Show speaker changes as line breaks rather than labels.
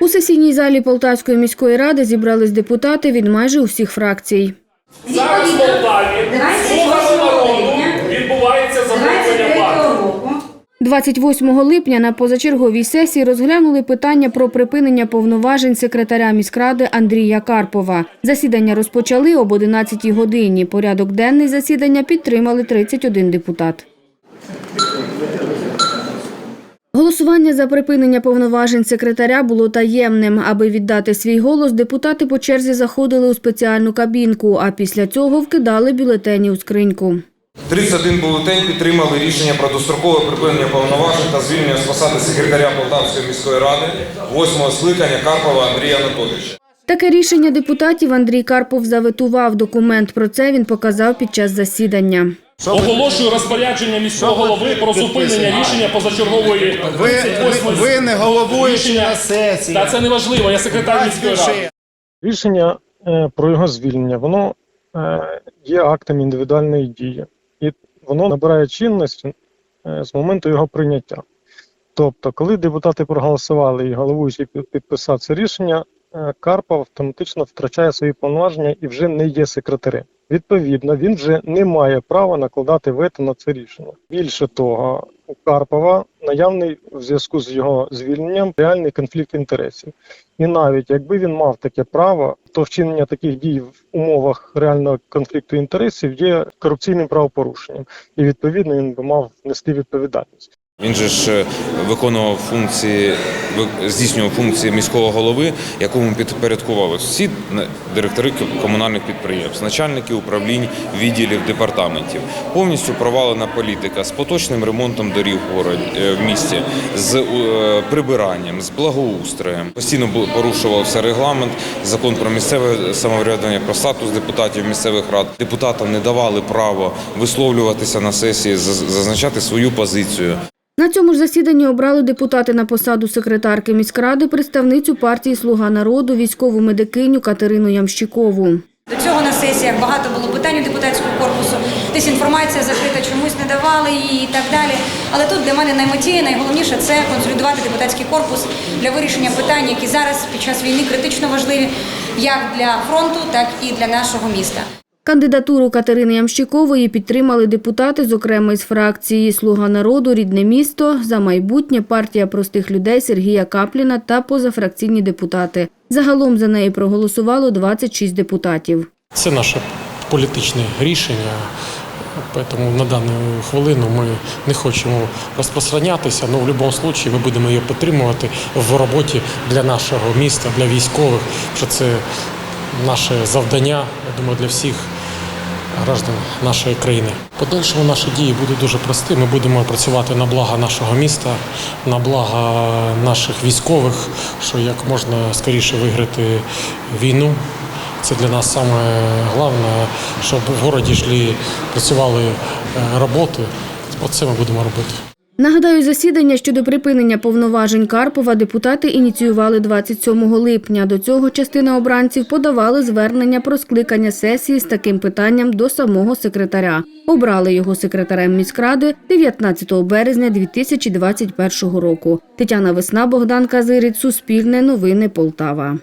У сесійній залі Полтавської міської ради зібрались депутати від майже усіх фракцій.
Зараз в Полтаві слугами народу відбувається захоплення влади.
28 липня на позачерговій сесії розглянули питання про припинення повноважень секретаря міськради Андрія Карпова. Засідання розпочали об 11 годині. Порядок денний засідання підтримали 31 депутат. Голосування за припинення повноважень секретаря було таємним. Аби віддати свій голос, депутати по черзі заходили у спеціальну кабінку, а після цього вкидали бюлетені у скриньку.
31 бюлетень підтримали рішення про дострокове припинення повноважень та звільнення з посади секретаря Полтавської міської ради 8 скликання Карпова Андрія Анатолійовича.
Таке рішення депутатів Андрій Карпов заветував. Документ про це він показав під час засідання.
Оголошую розпорядження міського голови про зупинення рішення позачергової
Ви, ви, ви не головуючи
рішення.
на сесії.
Та це не важливо, я секретар міської ради.
Рішення е, про його звільнення, воно е, є актом індивідуальної дії, і воно набирає чинності е, з моменту його прийняття. Тобто, коли депутати проголосували і головуючий підписав це рішення, е, Карпов автоматично втрачає свої повноваження і вже не є секретарем. Відповідно, він вже не має права накладати вето на це рішення. Більше того, у Карпова наявний в зв'язку з його звільненням реальний конфлікт інтересів. І навіть якби він мав таке право, то вчинення таких дій в умовах реального конфлікту інтересів є корупційним правопорушенням, і відповідно він би мав нести відповідальність.
Він же ж е, виконував функції, здійснював функції міського голови, якому підпорядкувалися всі директори комунальних підприємств, начальники управлінь, відділів, департаментів. Повністю провалена політика з поточним ремонтом доріг в е, місті, з е, прибиранням, з благоустроєм. Постійно порушувався регламент, закон про місцеве самоврядування, про статус депутатів місцевих рад. Депутатам не давали право висловлюватися на сесії, заз- зазначати свою позицію.
На цьому ж засіданні обрали депутати на посаду секретарки міськради представницю партії Слуга народу, військову медикиню Катерину Ямщикову.
До цього на сесіях багато було питань у депутатського корпусу. Десь інформація закрита, чомусь не давали її і так далі. Але тут для мене наймотіє, найголовніше це консолідувати депутатський корпус для вирішення питань, які зараз під час війни критично важливі як для фронту, так і для нашого міста.
Кандидатуру Катерини Ямщикової підтримали депутати, зокрема із фракції Слуга народу, Рідне місто, За майбутнє, партія простих людей Сергія Капліна та позафракційні депутати. Загалом за неї проголосувало 26 депутатів.
Це наше політичне рішення. Тому на дану хвилину ми не хочемо розпространятися, але в будь-якому випадку ми будемо її підтримувати в роботі для нашого міста, для військових. Що це наше завдання, я думаю, для всіх граждан нашої країни. Подальшому наші дії будуть дуже прості. Ми будемо працювати на благо нашого міста, на благо наших військових, що як можна скоріше виграти війну. Це для нас саме головне, щоб в городі йшли, працювали е, роботи. Оце ми будемо робити.
Нагадаю, засідання щодо припинення повноважень Карпова депутати ініціювали 27 липня. До цього частина обранців подавали звернення про скликання сесії з таким питанням до самого секретаря. Обрали його секретарем міськради 19 березня 2021 року. Тетяна Весна, Богдан Казиріць, Суспільне, Новини Полтава.